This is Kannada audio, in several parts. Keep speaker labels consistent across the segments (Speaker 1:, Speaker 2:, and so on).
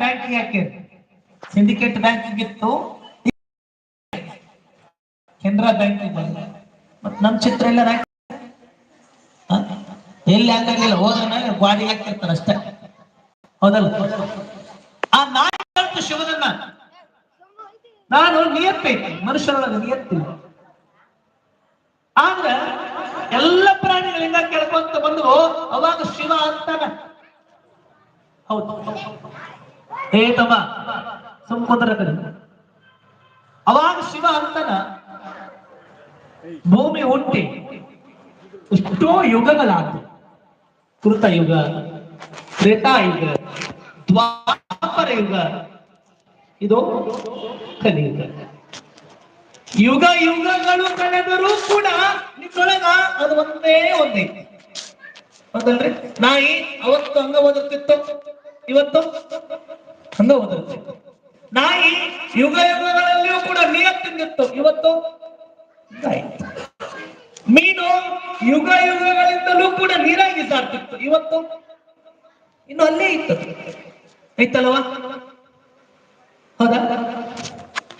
Speaker 1: ಬ್ಯಾಂಕಿಂಗ್ ಹಾಕಿದ್ರು ಸಿಂಡಿಕೇಟ್ ಬ್ಯಾಂಕಿಂಗ್ ಇತ್ತು. ಕೆನರಾ ಬ್ಯಾಂಕಿಂಗ್ ಬಂದ ಮತ್ ನಮ್ ಚಿತ್ರ ಎಲ್ಲ? ಎಲ್ಲಿ ಹಾಕಂಗಿಲ್ಲ ಹೋದನ ಗಾಡಿ ಹಾಕಿರ್ತಾರ ಅಷ್ಟೇ. ಹೌದಲ್ಲ? ಆ ನಾಯಿ ಶಿವದನ್ನ ಶಿವನನ್ನ. ನಾನು ನಿಯತ್ತೈತಿ ಮನುಷ್ಯರೊಳಗೆ ನಿಯತ್ತಿ. ಆದ್ರ ಎಲ್ಲ ಪ್ರಾಣಿಗಳಿಂದ ಕೇಳ್ಕೊಂತ ಬಂದು ಅವಾಗ ಶಿವ ಅಂತಾನ. ಹೌದು. ಏ ತಮ್ಮ ಅವಾಗ ಶಿವ ಅಂತನ ಭೂಮಿ ಹುಟ್ಟಿ ಎಷ್ಟೋ ಯುಗಗಳಾದ ಕೃತ ಯುಗ ತ್ರೇತಾಯುಗ ದ್ವಾಪರ ಯುಗ, ಇದು ಕಲಿಯುಗ. ಯುಗ ಯುಗಗಳು ಕಳೆದರೂ ಕೂಡ ನಿಮ್ಮೊಳಗ ಅದು ಒಂದೇ ಒಂದೇ. ಹೌದಲ್ರಿ? ನಾಯಿ ಅವತ್ತು ಹಂಗ ಓದುತ್ತಿತ್ತು. ಇವತ್ತು ಹಂಗ ಓದುತ್ತಿತ್ತು ನಾಯಿ ಯುಗ ಯುಗಗಳಲ್ಲಿಯೂ ಕೂಡ ನಿಯತ್ತಿಂದಿತ್ತು ಇವತ್ತು ನಾಯಿ ಮೀನು ಯುಗ ಯುಗಗಳಿಂದಲೂ ಕೂಡ ನೀರಾಗಿ ಸಾರ್ತಿತ್ತು. ಇವತ್ತು ಇನ್ನು ಅಲ್ಲೇ ಇತ್ತು. ಐತಲ್ವಾ ಹೌದಾ?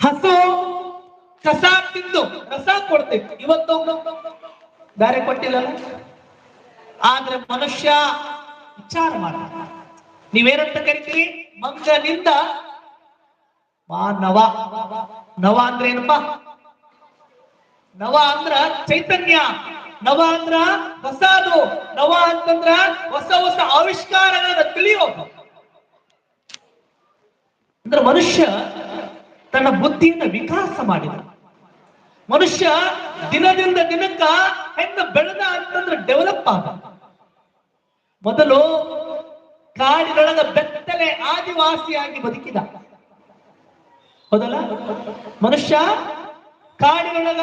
Speaker 1: ಹಸು ಕಸ ತಿಂದು ಕಸ ಕೊಡ್ತಿತ್ತು. ಇವತ್ತು ಬೇರೆ ಕೊಟ್ಟಿಲ್ಲ. ಆದ್ರೆ ಮನುಷ್ಯ ವಿಚಾರ ಮಾಡ ನೀವೇನಂತ ಕರಿತೀರಿ? ಮಂಗನಿಂದ ಮಾನವ ನವ. ಅಂದ್ರೆ ಏನಪ್ಪಾ? ನವ ಅಂದ್ರ ಚೈತನ್ಯ. ನವ ಅಂದ್ರ ಹೊಸದು. ನವ ಅಂತಂದ್ರ ಹೊಸ ಹೊಸ ಆವಿಷ್ಕಾರಗಳನ್ನ ತಿಳಿಯೋದು ಅಂದ್ರೆ ಮನುಷ್ಯ ತನ್ನ ಬುದ್ಧಿಯನ್ನು ವಿಕಾಸ ಮಾಡಿದ. ಮನುಷ್ಯ ದಿನದಿಂದ ದಿನಕ್ಕ ಹೆಂಗ ಬೆಳೆದ ಅಂತಂದ್ರೆ ಡೆವಲಪ್ ಆಗ ಮೊದಲು ಕಾಡಿನೊಳಗ ಬೆತ್ತಲೆ ಆದಿವಾಸಿಯಾಗಿ ಬದುಕಿದ. ಹೌದಲ್ಲ? ಮನುಷ್ಯ ಕಾಡಿನೊಳಗ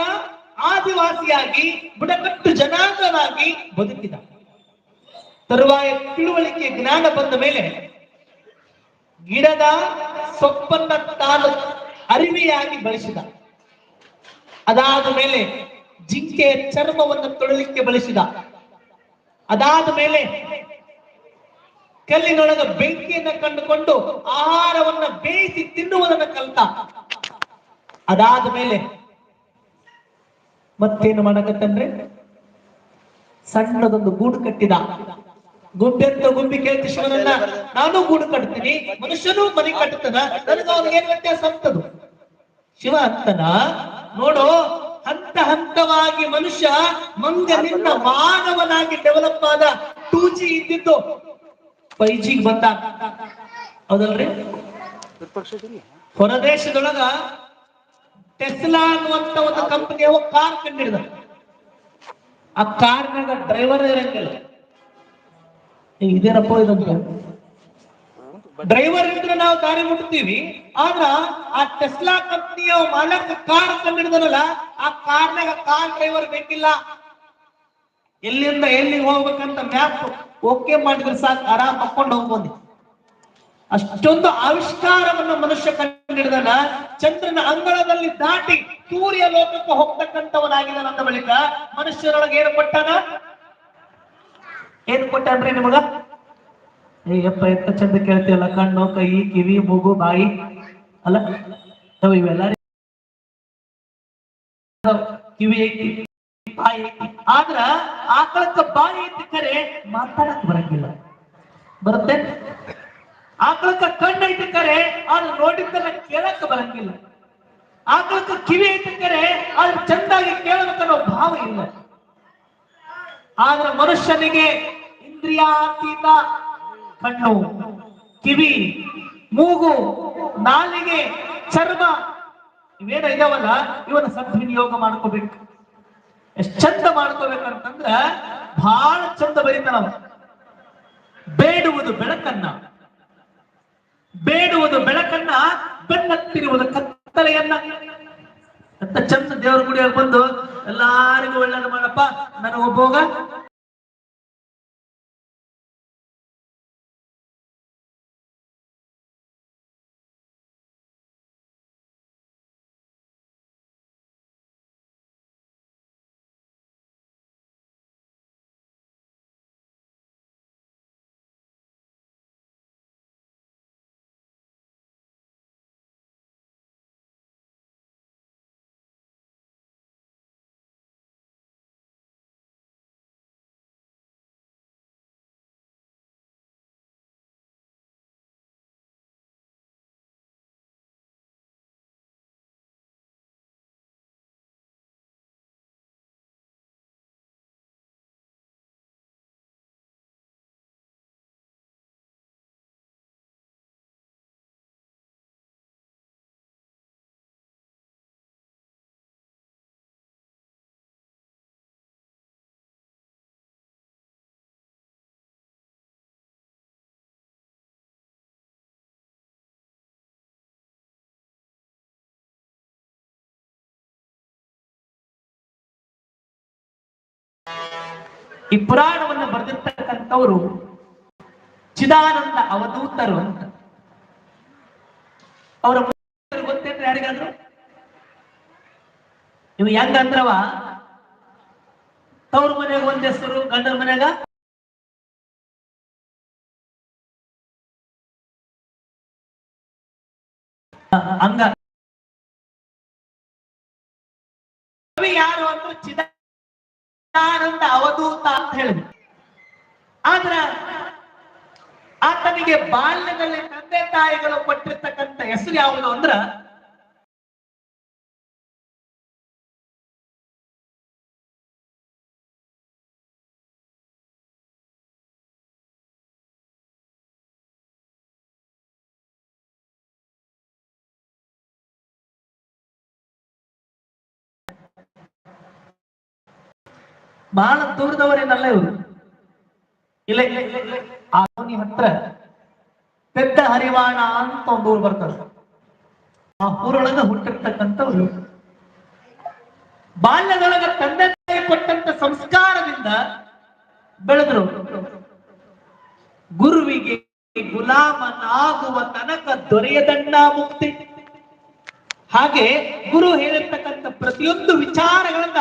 Speaker 1: ಆದಿವಾಸಿಯಾಗಿ, ಬುಡಕಟ್ಟು ಜನಾಂಗವಾಗಿ ಬದುಕಿದ. ತರುವಾಯ ತಿಳುವಳಿಕೆ ಜ್ಞಾನ ಬಂದ ಮೇಲೆ ಗಿಡದ ಸೊಪ್ಪನ್ನ ತಾನು ಅರಿವೆಯಾಗಿ ಬಳಸಿದ. ಅದಾದ ಮೇಲೆ ಜಿಂಕೆಯ ಚರ್ಮವನ್ನು ತೊಳಲಿಕ್ಕೆ ಬಳಸಿದ. ಅದಾದ ಮೇಲೆ ಕಲ್ಲಿನೊಳಗ ಬೆಂಕಿಯನ್ನ ಕಂಡುಕೊಂಡು ಆಹಾರವನ್ನ ಬೇಯಿಸಿ ತಿನ್ನುವುದನ್ನ ಕಲ್ತ. ಅದಾದ ಮೇಲೆ ಮತ್ತೇನು ಮಾಡಕತ್ತಂದ್ರೆ ಸಣ್ಣದೊಂದು ಗೂಡು ಕಟ್ಟಿದ. ಗುಬ್ಬೆಂತ ಗುಬ್ಬಿ ಕೇಳ್ತಿ ಶಿವನನ್ನ. ನಾನು ಗೂಡು ಕಟ್ತೀನಿ. ಮನುಷ್ಯನು ಮನೆ ಕಟ್ಟತನ ನನಗ ಅವ್ನಿಗೆ ಏನ್ ವ್ಯತ್ಯಾಸ ಅಂತದು? ಶಿವ ಅಂತನ? ನೋಡು, ಹಂತ ಹಂತವಾಗಿ ಮನುಷ್ಯ ಮಂಗನಿಂದ ಮಾನವನಾಗಿ ಡೆವಲಪ್ ಆದ ಟೂ ಜಿ ಇದ್ದಿದ್ದು ಫೈ ಜಿಗ್ ಬಂದ. ಹೌದಲ್ರಿ? ಹೊರದೇಶದೊಳಗ ಟೆಸ್ಲಾ ಅನ್ನುವಂತ ಒಂದು ಕಂಪನಿ ಕಾರ್ ಕಂಡಿಡ್ದ. ಆ ಕಾರ್ನಾಗ ಡ್ರೈವರ್ ಇರಂಗಿಲ್ಲ. ಇದೇನಪ್ಪ ಇದಂತ? ಡ್ರೈವರ್ ಇದ್ರೆ ನಾವು ದಾರಿ ಮುಟ್ತೀವಿ, ಆದ್ರ ಆ ಟೆಸ್ಲಾ ಕಂಪ್ನಿಯ ಮಾಲಕ ಕಾರ್ ಕಂಡಿಡ್ದನಲ್ಲ, ಆ ಕಾರ್ನಾಗ ಕಾರ್ ಡ್ರೈವರ್ ಬೇಕಿಲ್ಲ. ಎಲ್ಲಿಂದ ಎಲ್ಲಿಗೆ ಹೋಗ್ಬೇಕಂತ ಮ್ಯಾಪ್ ಓಕೆ ಮಾಡಿದ್ರೆ ಸಾಕು, ಆರಾಮ್ ಹಾಕೊಂಡು ಹೋಗ್ಬೋದು ಅಷ್ಟೊಂದು ಆವಿಷ್ಕಾರವನ್ನು ಮನುಷ್ಯ ಕಂಡಿಡಿದನ, ಚಂದ್ರನ ಅಂಗಳದಲ್ಲಿ ದಾಟಿ ಸೂರ್ಯ ಲೋಕಕ್ಕೆ ಹೋಗ್ತಕ್ಕಂಥವನಾಗಿದ್ದಾನಂತ ಬಳಿಕ ಮನುಷ್ಯರೊಳಗೆ ಏನು ಕೊಟ್ಟಾನ? ಏನ್ ಕೊಟ್ಟಾನ್ರಿ ನಿಮಗ? ಏಯಪ್ಪ ಎತ್ತ ಚಂದ ಕೇಳ್ತೀಯಲ್ಲ, ಕಣ್ಣು, ಕೈ, ಕಿವಿ, ಮೂಗು, ಬಾಯಿ. ಅಲ್ಲ ನಾವು ಇವೆಲ್ಲ ಕಿವಿ ಐತಿ, ಬಾಯಿ ಐತಿ. ಆದ್ರ ಆಕಳಕ್ಕ ಬಾಯಿ ಐತಿ ಕರೆ ಮಾತಾಡಕ್ ಬರಂಗಿಲ್ಲ. ಬರುತ್ತೆ? ಆಕಳಕ್ಕ ಕಣ್ಣು ಐತಿ ಕರೆ ಆದ್ರೆ ನೋಡಿದ್ದನ್ನ ಕೇಳಕ್ ಬರಂಗಿಲ್ಲ. ಆಕಳಕ್ಕ ಕಿವಿ ಐತಿ ಕರೆ ಆದ್ರೆ ಚಂದಾಗಿ ಕೇಳಬೇಕನ್ನೋ ಭಾವ ಇಲ್ಲ. ಆದ್ರೆ ಮನುಷ್ಯನಿಗೆ ಇಂದ್ರಿಯಾತೀತ ಕಣ್ಣು, ಕಿವಿ, ಮೂಗು, ನಾಲಿಗೆ, ಚರ್ಮ ಇವೇನ ಇದಾವಲ್ಲ? ಇವನ್ನ ಸದ್ವಿನಿಯೋಗ ಮಾಡ್ಕೋಬೇಕು. ಎಷ್ಟ್ ಚಂದ ಮಾಡ್ಕೋಬೇಕಂತಂದ್ರ ಬಹಳ ಚಂದ ಬರೀತಾನ ಬೇಡುವುದು ಬೆಳಕನ್ನ. ಬೇಡುವುದು ಬೆಳಕನ್ನ, ಬೆನ್ನತ್ತಿರುವುದು ಕತ್ತಲೆಯನ್ನ. ಅಂತ ಚಂದ ದೇವರ ಗುಡಿಯಾಗ ಬಂದು ಎಲ್ಲಾರಿಗೂ ಒಳ್ಳೇದು ಮಾಡಪ್ಪ ನನಗೆ ಈ ಪುರಾಣವನ್ನು ಬರೆದಿರ್ತಕ್ಕಂಥವ್ರು ಚಿದಾನಂದ ಅವಧೂತರು ಅಂತ. ಅವರ ಗೊತ್ತೇನ್ರಿ ಯಾರಿಗಾದ್ರು? ನೀವು ಹೆಂಗಂದ್ರವ ತವ್ರ ಮನೆಯಾಗ ಒಂದ್ ಹೆಸರು, ಗಂಡನ ಮನ್ಯಾಗ? ಹಂಗ. ಯಾರು ಅಂದ್ರೆ ಚಿದಾನಂದ ಅವಧೂತ ಅಂತ ಹೇಳಿದ್ರು ಆದ್ರ ಆತನಿಗೆ ಬಾಲ್ಯದಲ್ಲಿ ತಂದೆ ತಾಯಿಗಳು ಕೊಟ್ಟಿರ್ತಕ್ಕಂಥ ಹೆಸರು ಯಾವುದು ಅಂದ್ರ ಬಹಳ ದೂರದವರೇನಲ್ಲ ಇವರು ಇಲ್ಲ ಇಲ್ಲ. ಆ ಧ್ವನಿ ಹತ್ರ ಪೆದ್ದ ಹರಿವಾಣ ಅಂತ ಒಂದು ಊರು ಬರ್ತದೆ. ಆ ಊರೊಳಗ ಹುಟ್ಟಿರ್ತಕ್ಕಂಥವ್ರು ಬಾಲ್ಯದೊಳಗ ತಂದೆ ತಾಯಿ ಕೊಟ್ಟಂತ ಸಂಸ್ಕಾರದಿಂದ ಬೆಳೆದ್ರು. ಗುರುವಿಗೆ ಗುಲಾಮನಾಗುವ ತನಕ ದೊರೆಯದಣ್ಣ ಮುಕ್ತಿ. ಹಾಗೆ ಗುರು ಹೇಳಿರ್ತಕ್ಕಂಥ ಪ್ರತಿಯೊಂದು ವಿಚಾರಗಳನ್ನ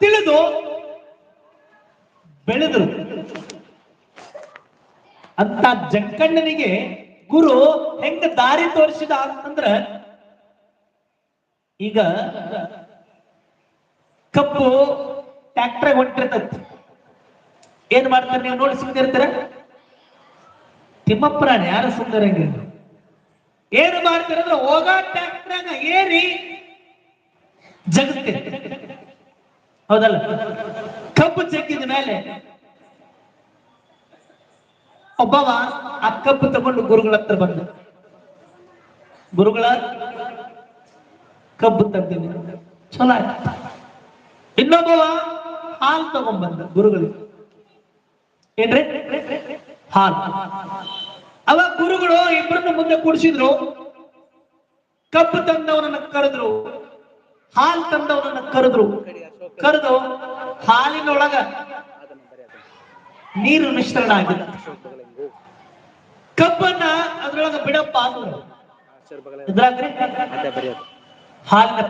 Speaker 1: ತಿಳಿದು ಬೆಳೆದರು. ಅಂತ ಜಂಕಣ್ಣನಿಗೆ ಗುರು ಹೆಂಗ ದಾರಿ ತೋರಿಸಿದ ಅಂತಂದ್ರ ಈಗ ಕಬ್ಬು ಟ್ರ್ಯಾಕ್ಟರ್ ಹೊಂಟಿರ್ತೈತಿ. ಏನ್ ಮಾಡ್ತಾರೆ ನೀವು ನೋಡಿ ಸುಮ್ಮನಿರ್ತೀರ ತಿಮ್ಮಪ್ಪರಾಣಿ ಯಾರು ಸುಂದರಂಗಿಲ್ಲ ಏನು ಮಾಡ್ತಾರೆ ಅಂದ್ರೆ ಹೋಗ ಟ್ರ್ಯಾಕ್ಟರ್ನ ಏರಿ ಜಗತ್ತೆ ಹೌದಲ್ಲ? ಕಬ್ಬು ಚೆಕ್ಕಿದ ಮೇಲೆ ಒಬ್ಬವ ಆ ಕಬ್ಬು ತಗೊಂಡು ಗುರುಗಳ ಹತ್ರ ಬಂದ. ಗುರುಗಳ ಕಬ್ಬು ತೆಗ್ದಿನಿ ಚಲೋ ಇನ್ನೊಬ್ಬವ ಹಾಲು ತಗೊಂಡ್ಬಂದ ಗುರುಗಳು ಏನ್ರಿ? ಹಾಲು. ಅವ ಗುರುಗಳು ಇಬ್ಬರನ್ನ ಮುಂದೆ ಕೂಡಿಸಿದ್ರು. ಕಬ್ಬು ತಂದವನನ್ನ ಕರೆದ್ರು. ಹಾಲು ತಂದವನನ್ನ ಕರೆದ್ರು. ಕರೆದು ಹಾಲಿನೊಳಗ ನೀರು ಮಿಶ್ರಣ ಆಗಿದೆ. ಕಬ್ಬನ್ನ ಅದ್ರೊಳಗ ಬಿಡಪ್ಪ ಹಾಲಿನ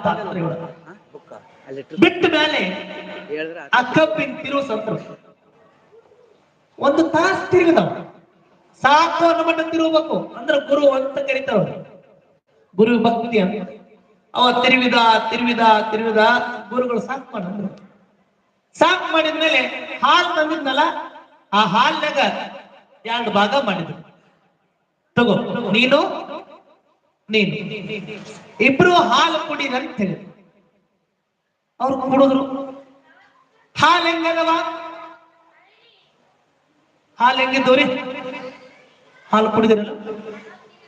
Speaker 1: ಬಿಟ್ಟ ಮೇಲೆ ಆ ಕಬ್ಬಿನ ತಿರುವು ಸಂತೋಷ ಒಂದು ತಾಸು ತಿರುಗಿದವ. ಸಾಕು ಅನ್ನಮಟ್ಟ ತಿರುಗಬೇಕು. ಅಂದ್ರೆ ಗುರು ಅಂತ ಕರೀತಾವ ಗುರು ಭಕ್ತಿ ಅಂತ. ಅವ ತಿರುವಿದ ತಿರುವಿದ ತಿರುವಿದ, ಗುರುಗಳು ಸಾಕು ಮಾಡಂದ್ರು ಸಾಕು ಮಾಡಿದ್ಮೇಲೆ ಹಾಲ್ ತಂದಿದ್ನಲ್ಲ, ಆ ಹಾಲ್ನಾಗ ಎರಡು ಭಾಗ ಮಾಡಿದ್ರು. ತಗೋ, ನೀನು ನೀನು. ಇಬ್ರು ಹಾಲು ಕುಡಿರಂತ ಹೇಳಿದ್ರು ಅವ್ರು ಕುಡಿದ್ರು. ಹಾಲ್ ಹೆಂಗದವ? ಹಾಲ್ ಹೆಂಗಿದ್ದವ್ರಿ ಹಾಲು ಕುಡಿದ್ರ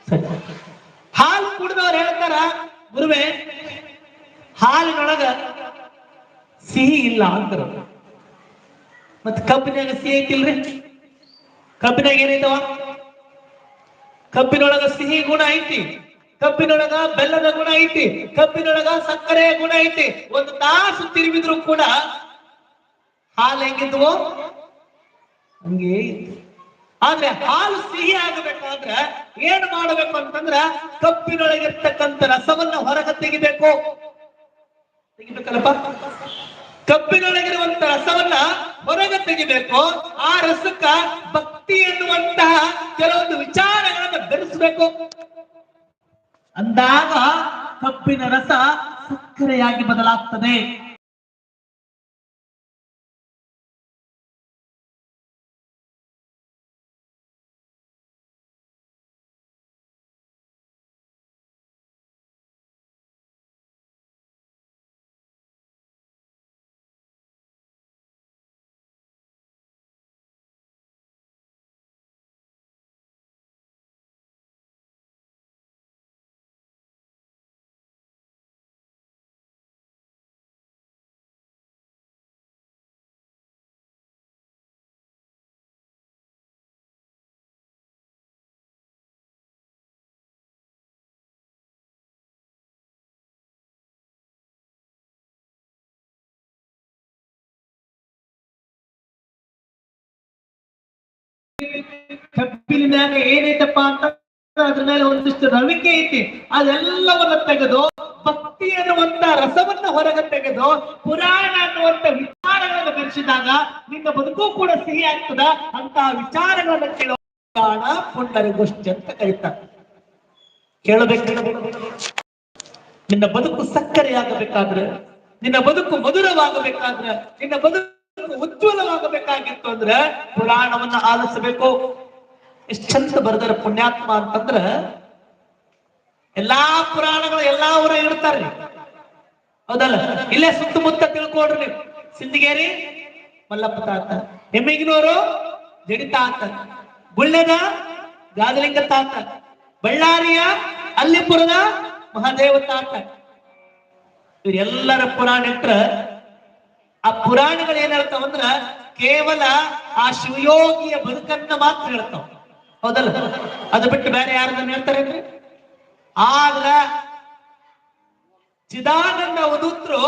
Speaker 1: ಸರಿ. ಹಾಲು ಕುಡಿದವ್ರು ಹೇಳ್ತಾರ, ಗುರುವೆ, ಹಾಲಿನೊಳಗ ಸಿಹಿ ಇಲ್ಲ ಅಂತಾರ. ಮತ್ ಕಬ್ಬಿನಾಗ ಸಿಹಿ ಐತಿಲ್ರಿ? ಕಬ್ಬಿನಾಗ ಏನೈತವ ಕಬ್ಬಿನೊಳಗ ಸಿಹಿ ಗುಣ ಐತಿ. ಕಬ್ಬಿನೊಳಗ ಬೆಲ್ಲದ ಗುಣ ಐತಿ. ಕಬ್ಬಿನೊಳಗ ಸಕ್ಕರೆ ಗುಣ ಐತಿ. ಒಂದು ತಾಸು ತಿರುಗಿದ್ರು ಕೂಡ ಹಾಲು ಹೆಂಗಿದ್ವು? ಹಂಗೆ ಆದ್ರೆ ಹಾಲು ಸಿಹಿ ಆಗಬೇಕಾದ್ರೆ ಏನ್ ಮಾಡಬೇಕು ಅಂತಂದ್ರ ಕಬ್ಬಿನೊಳಗಿರ್ತಕ್ಕಂಥ ರಸವನ್ನ ಹೊರಗೆ ತೆಗಿಬೇಕು. ತೆಗಿಬೇಕಲ್ಲಪ್ಪ ಕಬ್ಬಿನೊಳಗಿರುವಂತ ರಸವನ್ನ ಹೊರಗೆ ತೆಗಿಬೇಕು. ಆ ರಸಕ್ಕ ಭಕ್ತಿ ಎನ್ನುವಂತಹ ಕೆಲವೊಂದು ವಿಚಾರಗಳನ್ನ ಬೆರೆಸಬೇಕು. ಅಂದಾಗ ಕಬ್ಬಿನ ರಸ ಸಕ್ಕರೆಯಾಗಿ ಬದಲಾಗ್ತದೆ. ಮ್ಯಾಗ ಏನೈತಪ್ಪ ಅಂತ ಅದ್ರ ಮೇಲೆ ಒಂದಿಷ್ಟು ರವಿಕೆ ಐತಿ. ಅದೆಲ್ಲವನ್ನ ತೆಗೆದು ಭಕ್ತಿ ಅನ್ನುವಂತ ರಸವನ್ನ ಹೊರಗೆ ತೆಗೆದು ಪುರಾಣ ಅನ್ನುವಂತ ವಿಚಾರಗಳನ್ನು ಬೆರೆಸಿದಾಗ ನಿನ್ನ ಬದುಕು ಕೂಡ ಸಿಹಿ ಆಗ್ತದ ಅಂತ ವಿಚಾರಗಳನ್ನ ಕೇಳೋ ಪುರಾಣ ಪುಂಡರಿಗೋಷ್ಠಿ ಅಂತ ಕರೀತಾರೆ. ಕೇಳಬೇಕು? ನಿನ್ನ ಬದುಕು ಸಕ್ಕರೆಯಾಗಬೇಕಾದ್ರೆ, ನಿನ್ನ ಬದುಕು ಮಧುರವಾಗಬೇಕಾದ್ರೆ, ನಿನ್ನ ಬದುಕು ಉಜ್ವಲವಾಗಬೇಕಾಗಿತ್ತು ಅಂದ್ರೆ ಪುರಾಣವನ್ನ ಆಲಿಸಬೇಕು. ಎಷ್ಟ್ ಚಂದ ಬರ್ದಾರ ಪುಣ್ಯಾತ್ಮ ಅಂತಂದ್ರ ಎಲ್ಲಾ ಪುರಾಣಗಳು ಎಲ್ಲಾ ಊರ ಇರ್ತಾರ್ರಿ ಹೌದಲ್ಲ? ಇಲ್ಲೇ ಸುತ್ತಮುತ್ತ ತಿಳ್ಕೊಡ್ರಿ ನೀವು. ಸಿಂದಗೇರಿ ಮಲ್ಲಪ್ಪ ತಾತ. ಹೆಮ್ಮಿಗಿನವರು ಜಡಿ ತಾತ ಗುಳ್ಳೆದ, ಗಾದಲಿಂಗ ತಾತ. ಬಳ್ಳಾರಿಯ, ಅಲ್ಲಿಪುರದ ಮಹಾದೇವ ತಾತ. ಇವರೆಲ್ಲರ ಪುರಾಣ ಇಟ್ರ ಆ ಪುರಾಣಗಳು ಏನ್ ಹೇಳ್ತಾವಂದ್ರ ಕೇವಲ ಆ ಶಿವಯೋಗಿಯ ಬದುಕನ್ನ ಮಾತ್ರ ಹೇಳ್ತಾವ. ಹೌದಲ್ಲ? ಅದು ಬಿಟ್ಟು ಬೇರೆ ಯಾರನ್ನ ಹೇಳ್ತಾರೇನ್ರಿ ಆದ್ರ ಚಿದಾನಂದ ಅವಧೂತರು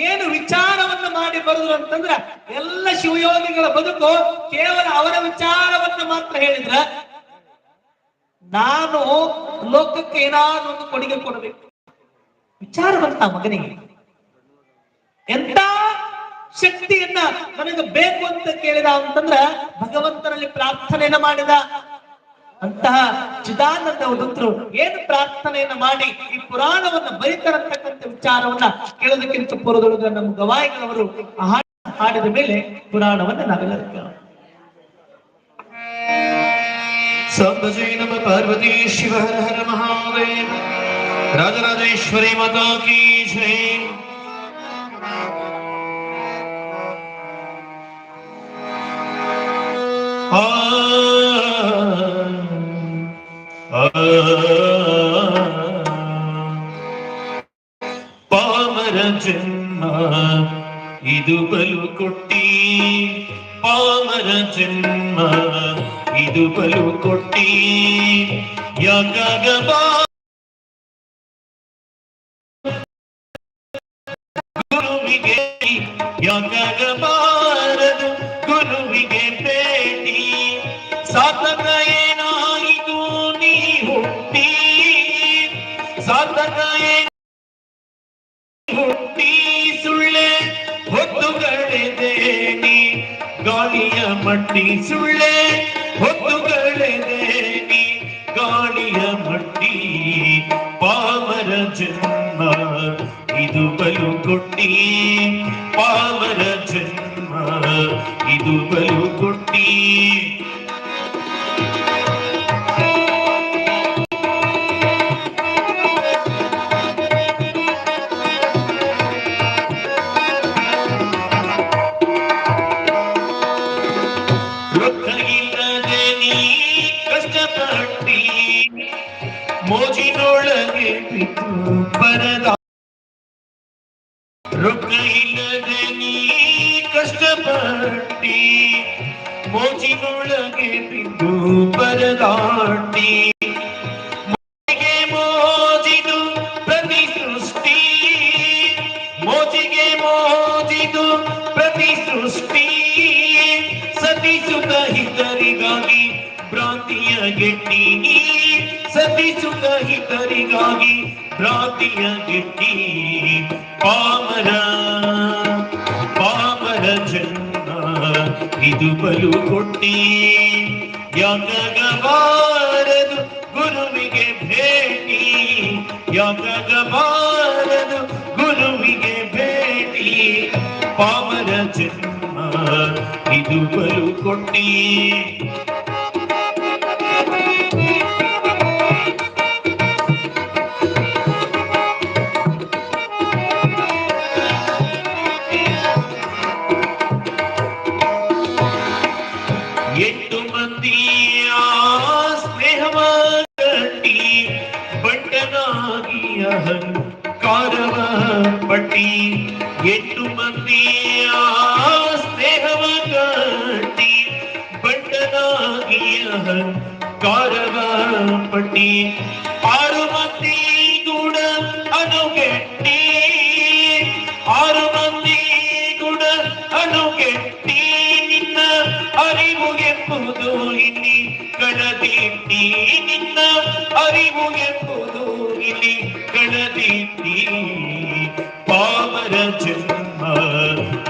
Speaker 1: ಏನು ವಿಚಾರವನ್ನ ಮಾಡಿ ಬರೆದ್ರು ಅಂತಂದ್ರ ಎಲ್ಲ ಶಿವಯೋಗಿಗಳ ಬದುಕು ಕೇವಲ ಅವರ ವಿಚಾರವನ್ನ ಮಾತ್ರ ಹೇಳಿದ್ರ ನಾನು ಲೋಕಕ್ಕೆ ಏನಾದ್ರು ಒಂದು ಕೊಡುಗೆ ಕೊಡಬೇಕು. ವಿಚಾರ ಬಂತ ಮಗನಿಗೆ ಎಂತ ಶಕ್ತಿಯನ್ನ ನನಗೆ ಬೇಕು ಅಂತ ಕೇಳಿದ ಅಂತಂದ್ರ ಭಗವಂತನಲ್ಲಿ ಪ್ರಾರ್ಥನೆಯನ್ನ ಮಾಡಿದ ಅಂತಹ ಚಿದಾನಂದ ಉದಂತರು ಏನು ಪ್ರಾರ್ಥನೆಯನ್ನ ಮಾಡಿ ಈ ಪುರಾಣವನ್ನು ಬರಿತಾರಂತಕ್ಕಂಥ ವಿಚಾರವನ್ನ ಕೇಳೋದಕ್ಕಿಂತ ಪುರದೊಳಗ ನಮ್ಮ ಗವಾಯಿಗಳವರು ಹಾಡಿದ ಮೇಲೆ ಪುರಾಣವನ್ನ ನಾವೆಲ್ಲರೂ ಕೇಳೋಣ.
Speaker 2: ನಮ ಪಾರ್ವತಿ, ಶಿವ, ಹರ ಹರ, ಮಹಾದೇವ, ರಾಜರಾಜೇಶ್ವರಿ ಮಾತಾ ಜೈ. ಆ आ, ಪಾಮರ ಜನ್ಮ ಇದು ಬಲು ಕೊಟ್ಟಿ ಪಾಮರ ಜನ್ಮ ಇದು ಬಲು ಕೊಟ್ಟಿ ಯಾಕಾಗ ಬಾ ಗುರುವಿಗೆ ಯಾಕಾಗ ಗಾಳಿಯ ಮಟ್ಟಿ ಸುಳ್ಳೆ ಹೊತ್ತುಗಳೆದೇನಿ ಗಾಳಿಯ ಮಟ್ಟಿ ಪಾಮರ ಜನ್ಮ ಇದು ಬಲು ಕೊಟ್ಟಿ ಪಾಮರ ಜನ್ಮ ಇದು ಬಲು ಕೊಟ್ಟಿ ಮೋಜಿನೊಳಗೆ ಬಿದ್ದು ಬರದಾಟಿ. ಮೋಜಿಗೆ ಮೋಜಿದು ಪ್ರತಿ ಸೃಷ್ಟಿ ಮೋಜಿಗೆ ಮೋಜಿದು ಪ್ರತಿ ಸೃಷ್ಟಿ ಸತಿಸುತ್ತ ಹಿತರಿಗಾಗಿ ಭ್ರಾಂತಿಯ ಗೆಟ್ಟಿ ಸುಖ ಹಿತರಿಗಾಗಿ ಭ್ರಾಂತಿಯ ಗೆಟ್ಟಿ ಪಾಮರ ಪಾಮರ ಜನ್ಮ. ಇದು ಬಲು ಕೊಟ್ಟಿ ಯಾಕಾಗಬಾರದು ಗುರುವಿಗೆ ಭೇಟಿ. ಯಗಬಾರದು ಗುರುವಿಗೆ ಭೇಟಿ. ಪಾಮರ ಜನ್ಮ ಇದು ಬಲು ಕೊಟ್ಟಿ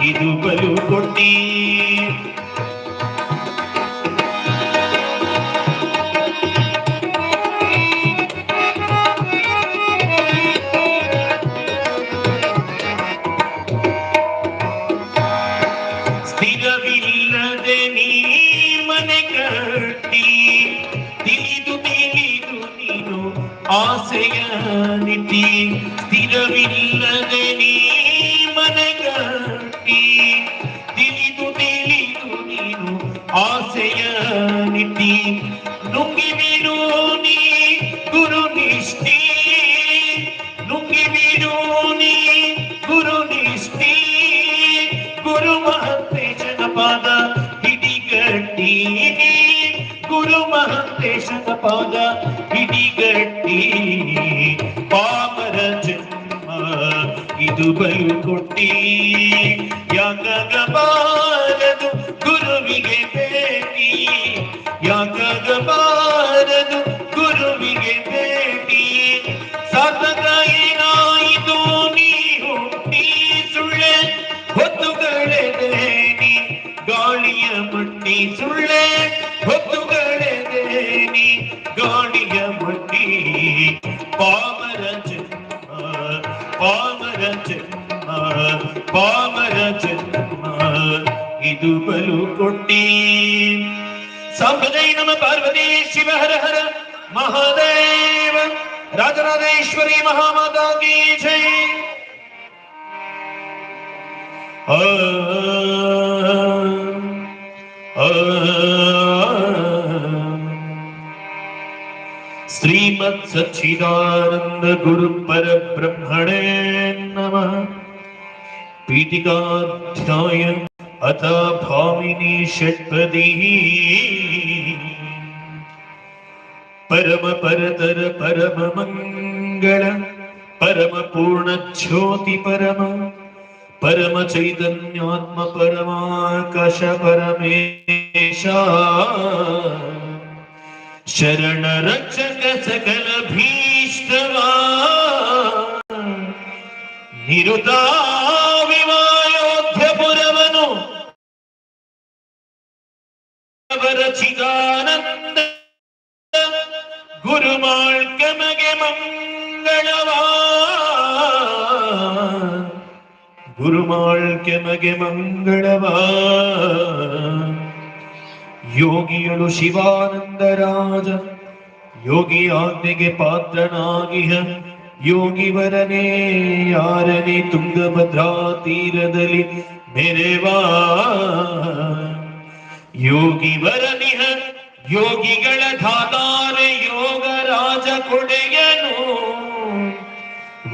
Speaker 2: ಇದು ಬಲು Oh! ಸಾಂಬದೈ ನಮ ಪಾರ್ವತಿ ಶಿವ ಹರ ಹರ ಮಹಾದೇವ ರಾಜರಾಜೇಶ್ವರಿ ಮಹಾಮಾತಾ ಕೀ ಜೈ ಆ ಆ ಶ್ರೀಮತ್ ಸಚ್ಚಿದಾನಂದ ಗುರು ಪರಬ್ರಹ್ಮಣೇ ನಮಃ ಪೀಠಿಕಾಧ್ಯಾಯ ಅಥ ಭಾಮಿನಿ ಷಟ್ಪದಿ ಪರಮ ಪರತರ ಪರಮ ಮಂಗಳ ಪರಮ ಪೂರ್ಣ ಜ್ಯೋತಿ ಪರಮ ಪರಮ ಚೈತನ್ಯಾತ್ಮ ಪರಮಾಕಾಶ ಪರಮೇಶ ಶರಣ ರಕ್ಷಕ ಸಕಲ ಭೀಷ್ಟವಾ ಕಮಗೆ ಮಂಗಳವಾ? ಗುರುಮಾಳ್ಕೆಮಗೆ ಮಂಗಳವಾ? ಯೋಗಿಯಳು ಶಿವಾನಂದರಾಜ ಯೋಗಿ ಆಜ್ಞೆಗೆ ಪಾತ್ರನಾಗಿಹ. ಯೋಗಿವರನೇ, ಯಾರನೇ ತುಂಗಭದ್ರಾ ತೀರದಲ್ಲಿ ಮೆರೆವಾ ಯೋಗಿವರನಿಹ, ಯೋಗಿಗಳ ಧಾತಾರೆ ಯೋ ಕೊಡೆಯನು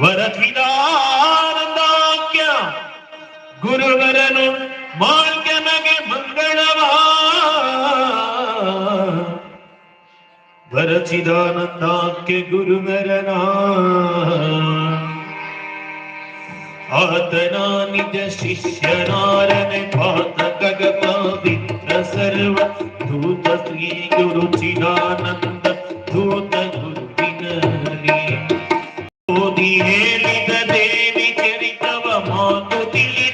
Speaker 2: ವರಥಿದಾನಂದಾಖ್ಯ ಗುರುವರನು ಮಾಳ್ಯಮಗೆ ಮಂಗಳವಾ ವರಚಿದಾನಂದಾಖ್ಯ ಗುರುವರನ ಆತನ ನಿಜ ಶಿಷ್ಯನಾರನೆ ಪಾತ ಗಗಪ ವಿತ್ರ ಸರ್ವ ಧೂತ ಶ್ರೀ ಗುರು ಚಿದಾನಂದ ಧೂತ ಗುರುವಿನಲ್ಲಿ ಓದಿ ಹೇಳಿದ ದೇವಿ ಚರಿತವ ಮಾತು ತಿಳಿ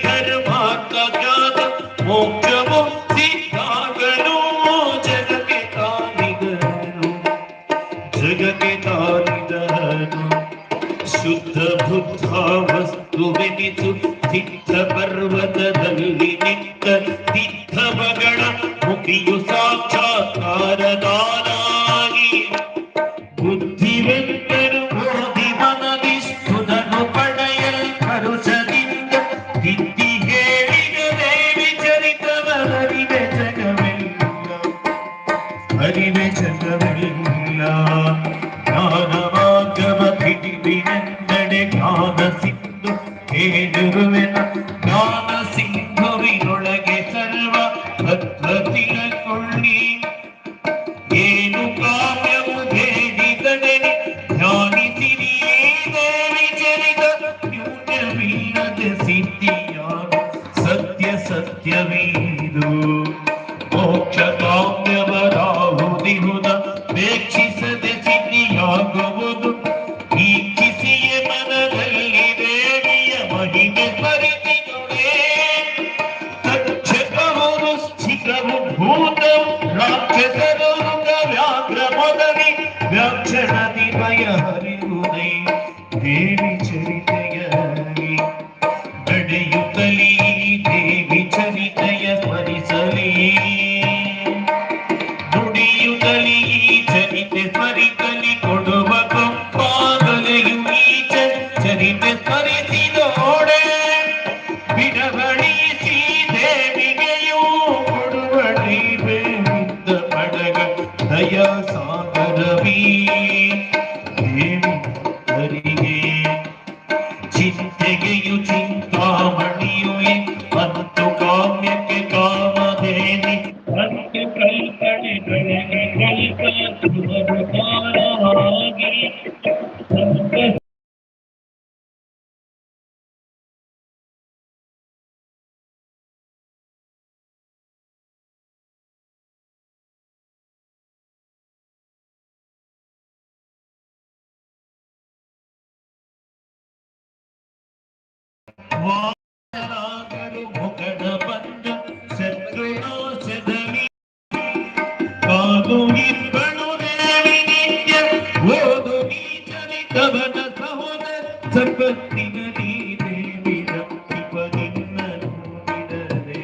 Speaker 2: സമ്പത്തിന നീതേ വിരപ്പിവതിന്നലും വിടരെ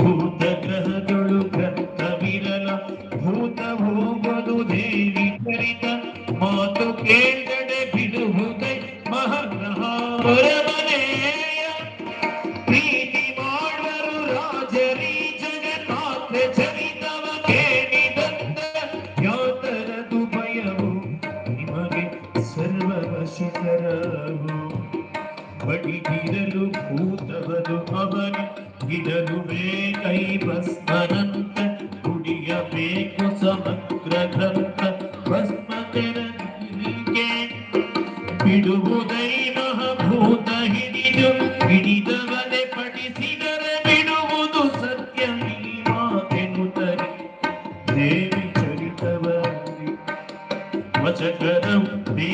Speaker 2: ഭൂതഗ്രഹകളു കർത്തവിരല ಭೂತಭೂಮದು ದೇವಿ ಕರಿತ ಮಾತು ಕೇಳದೆ ಬಿಡುವುದೇ ಮಹಾಗ್ರಹ దేవి చరితవారి వచకరం దేవి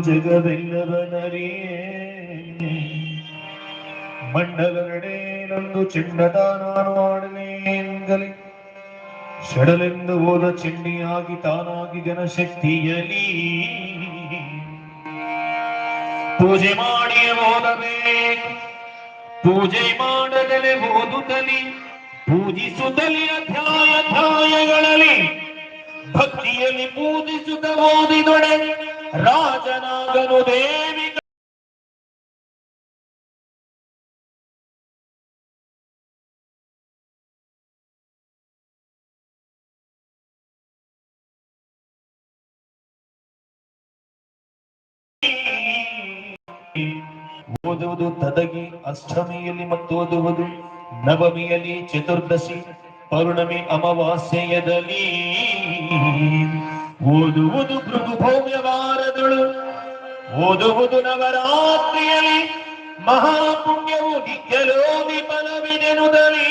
Speaker 2: ಜಗವೆಲ್ಲವನರಿಯೇ ಮಂಡಲ ನಡೆ ನಂದು ಚಿನ್ನದ ನಾನು ಆಡಲೇ ಸಡಲೆಂದು ಹೋದ ಚೆನ್ನಿಯಾಗಿ ತಾನಾಗಿ ಘನಶಕ್ತಿಯಲಿ ಪೂಜೆ ಮಾಡಿ ಓದಬೇಕು ಪೂಜೆ ಮಾಡದಲೆ ಓದುತ್ತಲಿ. ಪೂಜಿಸುತ್ತಲಿ ಅಧ್ಯಾಯ ಅಧ್ಯಾಯಗಳಲ್ಲಿ. ಭಕ್ತಿಯಲ್ಲಿ ಪೂಜಿಸುತ್ತ ಓದಿದೊಡೆ. ರಾಜನಾಗನು ದೇವಿ ಓದುವುದು ತದಗಿ ಅಷ್ಟಮಿಯಲ್ಲಿ ಮತ್ತು ಓದುವುದು ನವಮಿಯಲ್ಲಿ ಚತುರ್ದಶಿ ಪೌರ್ಣಮಿ ಅಮಾವಾಸ್ಯೆಯದಲಿ ಓದುವುದು ಭೌಮ್ಯವಾರದಳು ಓದುವುದು ನವರಾತ್ರಿಯಲ್ಲಿ ಮಹಾಪುಣ್ಯವು ನಿತ್ಯಲೋ ವಿಫಲವಿದೆನುದಲಿ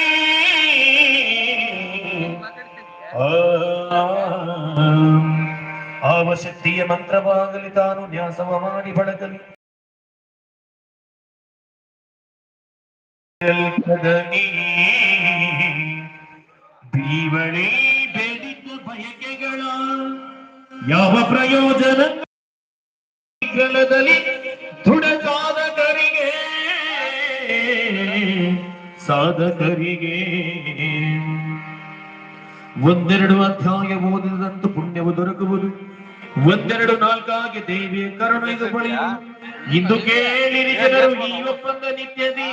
Speaker 2: ಆವಶಕ್ತಿಯ ಮಂತ್ರವಾಗಲಿ ತಾನು ನ್ಯಾಸವ ಮಾಡಿ ಬಳಗಲಿ ಬೀವಳಿ ಬೆಳಿತ ಬಯಕೆಗಳ ಯಾವ ಪ್ರಯೋಜನ? ದೃಢಸಾಧಕರಿಗೆ, ಸಾಧಕರಿಗೆ. ಒಂದೆರಡು ಅಧ್ಯಾಯ ಓದಿದಂತೂ ಪುಣ್ಯವು ದೊರಕುವುದು. ಒಂದೆರಡು ನಾಲ್ಕಾಗಿ ದೇವಿಯ ಕರುಣೆಗೆ ಪಡೆಯುವುದು ಇಂದು ಕೇಳಿರಿ ಜನರು, ಈ ಒಪ್ಪಂದ ನಿತ್ಯದಿ.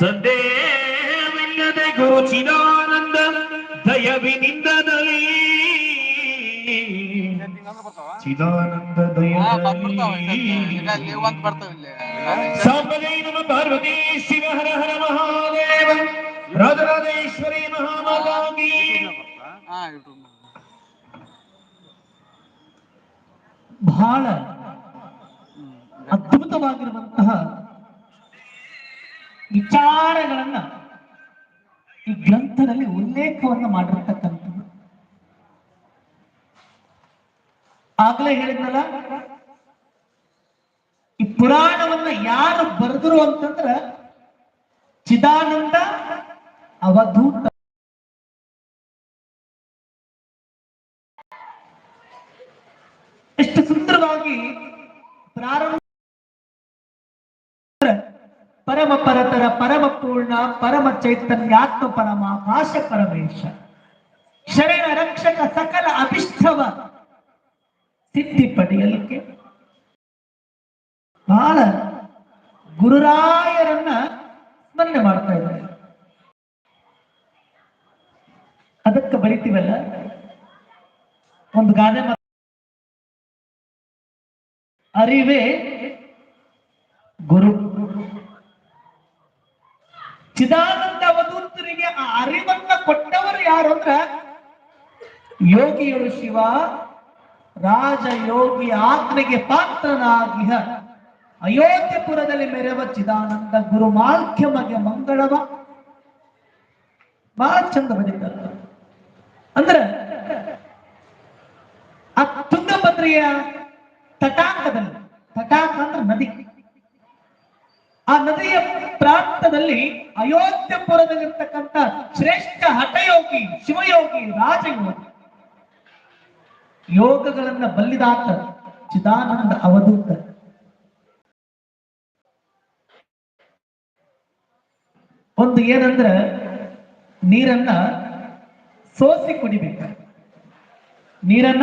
Speaker 2: ಸಂದೇಹವಿಲ್ಲದೆ ಗೋಚಿದಾನಂದ ದಯವಿನಿಂದದಲ್ಲಿ ಚಿದಾನಂದ ಸಾಂಬವೇ ನಮ ಪಾರ್ವತಿ ಶಿವ ಹರ ಹರ ಮಹಾದೇವ ರಾಜರಾಜೇಶ್ವರಿ ಮಹಾಮಾಗಿ
Speaker 1: ಬಹಳ ಅದ್ಭುತವಾಗಿರುವಂತಹ ವಿಚಾರಗಳನ್ನ ಈ ಗ್ರಂಥದಲ್ಲಿ ಉಲ್ಲೇಖವನ್ನ ಮಾಡಿರ್ತಕ್ಕಂಥದ್ದು. ಆಗ್ಲೇ ಹೇಳಿದ್ನಲ್ಲ? ಈ ಪುರಾಣವನ್ನ ಯಾರು ಬರೆದ್ರು ಅಂತಂದ್ರ ಚಿದಾನಂದ, ಅವಧೂತ. ಎಷ್ಟು ಸುಂದರವಾಗಿ ಪ್ರಾರಂಭ ಪರಮ ಪರತರ, ಪರಮ ಪೂರ್ಣ, ಪರಮ ಚೈತನ್ಯಾತ್ಮ ಪರಮಾಕಾಶ ಪರಮೇಶ ಶರಣ ರಕ್ಷಕ ಸಕಲ ಅಭಿಷ್ಟವ ಸಿದ್ಧಿ ಪಡೆಯಲಿಕ್ಕೆ ಬಹಳ ಗುರುರಾಯರನ್ನ ಸ್ಮರಣೆ ಮಾಡ್ತಾ ಇದ್ದಾರೆ. ಅದಕ್ಕೆ ಬರಿತೀವಲ್ಲ? ಒಂದು ಗಾದೆ ಅರಿವೇ ಗುರು. ಚಿದಾನಂದ ಅವಧೂತರಿಗೆ ಆ ಅರಿವನ್ನ ಕೊಟ್ಟವರು ಯಾರು ಅಂದ್ರ ಯೋಗಿಯರು ಶಿವ. ರಾಜ ಯೋಗಿ ಆಜ್ಞೆಗೆ ಪಾತ್ರನಾಗಿಹ. ಅಯೋಧ್ಯಪುರದಲ್ಲಿ ಮೆರೆವ ಚಿದಾನಂದ ಗುರು ಮಾಧ್ಯಮಗೆ ಮಂಗಳವ. ಬಹಳ ಚಂದ ಬರೀತಾರ ಅಂದ್ರೆ, ಆ ತುಂಗಭದ್ರೆಯ ತಟಾಕದಲ್ಲಿ ತಟಾಕ ಅಂದ್ರೆ ನದಿ. ಆ ನದಿಯ ಪ್ರಾಂತದಲ್ಲಿ ಅಯೋಧ್ಯಪುರದಲ್ಲಿರ್ತಕ್ಕಂಥ ಶ್ರೇಷ್ಠ ಹಠಯೋಗಿ, ಶಿವಯೋಗಿ, ರಾಜಯೋಗಿ. ಯೋಗಗಳನ್ನ ಬಲ್ಲಿದಾತ ಚಿದಾನಂದ ಅವಧೂತ. ಒಂದು ಏನಂದ್ರ ನೀರನ್ನ ಸೋಸಿ ಕುಡಿಬೇಕು. ನೀರನ್ನ